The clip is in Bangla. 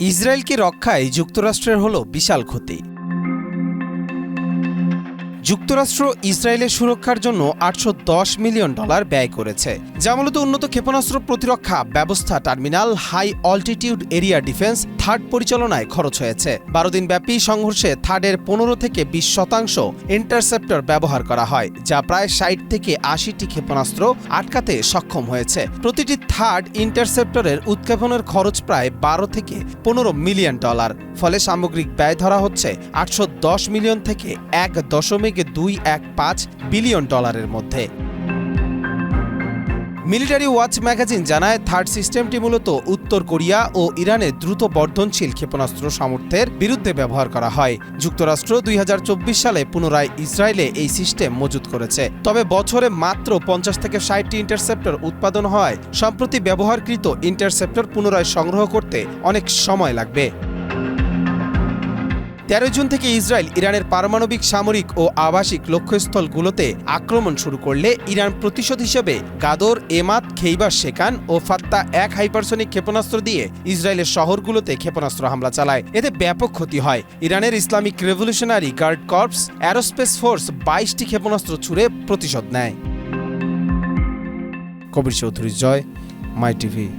ইসরায়েলকে রক্ষায় যুক্তরাষ্ট্রের হল বিশাল ক্ষতি। যুক্তরাষ্ট্র ইসরায়েলের সুরক্ষার জন্য আটশো দশ মিলিয়ন ডলার ব্যয় করেছে, যা মূলত উন্নত ক্ষেপণাস্ত্র প্রতিরক্ষা ব্যবস্থা, terminal, high altitude area defence, third পরিচালনায় খরচ হয়েছে। বারো দিন ব্যাপী সংঘর্ষে থার্ডের পনেরো থেকে বিশ শতাংশ ইন্টারসেপ্টর ব্যবহার করা হয়, যা প্রায় ষাট থেকে আশিটি ক্ষেপণাস্ত্র আটকাতে সক্ষম হয়েছে। প্রতিটি থার্ড ইন্টারসেপ্টরের উৎক্ষেপণের খরচ প্রায় বারো থেকে পনেরো মিলিয়ন ডলার, ফলে সামগ্রিক ব্যয় ধরা হচ্ছে আটশো দশ মিলিয়ন থেকে এক দশমিক দুই এক পাঁচ বিলিয়ন ডলারের মধ্যে। মিলিটারি ওয়াচ ম্যাগাজিন জানায়, থার্ড সিস্টেমটি মূলত উত্তর কোরিয়া ও ইরানের দ্রুত বর্ধনশীল ক্ষেপণাস্ত্র সামর্থ্যের বিরুদ্ধে ব্যবহার করা হয়। যুক্তরাষ্ট্র দুই হাজার চব্বিশ সালে পুনরায় ইসরায়েলে এই সিস্টেম মজুত করেছে। তবে বছরে মাত্র পঞ্চাশ থেকে ষাটটি ইন্টারসেপ্টর উৎপাদন হওয়ায় সম্প্রতি ব্যবহারকৃত ইন্টারসেপ্টর পুনরায় সংগ্রহ করতে অনেক সময় লাগবে। তেরো জুন থেকে ইসরায়েল ইরানের পারমাণবিক, সামরিক ও আবাসিক লক্ষ্যস্থলগুলোতে আক্রমণ শুরু করলে ইরান প্রতিশোধ হিসেবে গাদর, এমাত, খেইবার শেখান ও ফাত্তা এক হাইপারসনিক ক্ষেপণাস্ত্র দিয়ে ইসরায়েলের শহরগুলোতে ক্ষেপণাস্ত্র হামলা চালায়। এতে ব্যাপক ক্ষতি হয়। ইরানের Islamic revolutionary guard corps aerospace force বাইশটি ক্ষেপণাস্ত্র ছুড়ে প্রতিশোধ নেয়। Kabir Chowdhury, Joy, my TV.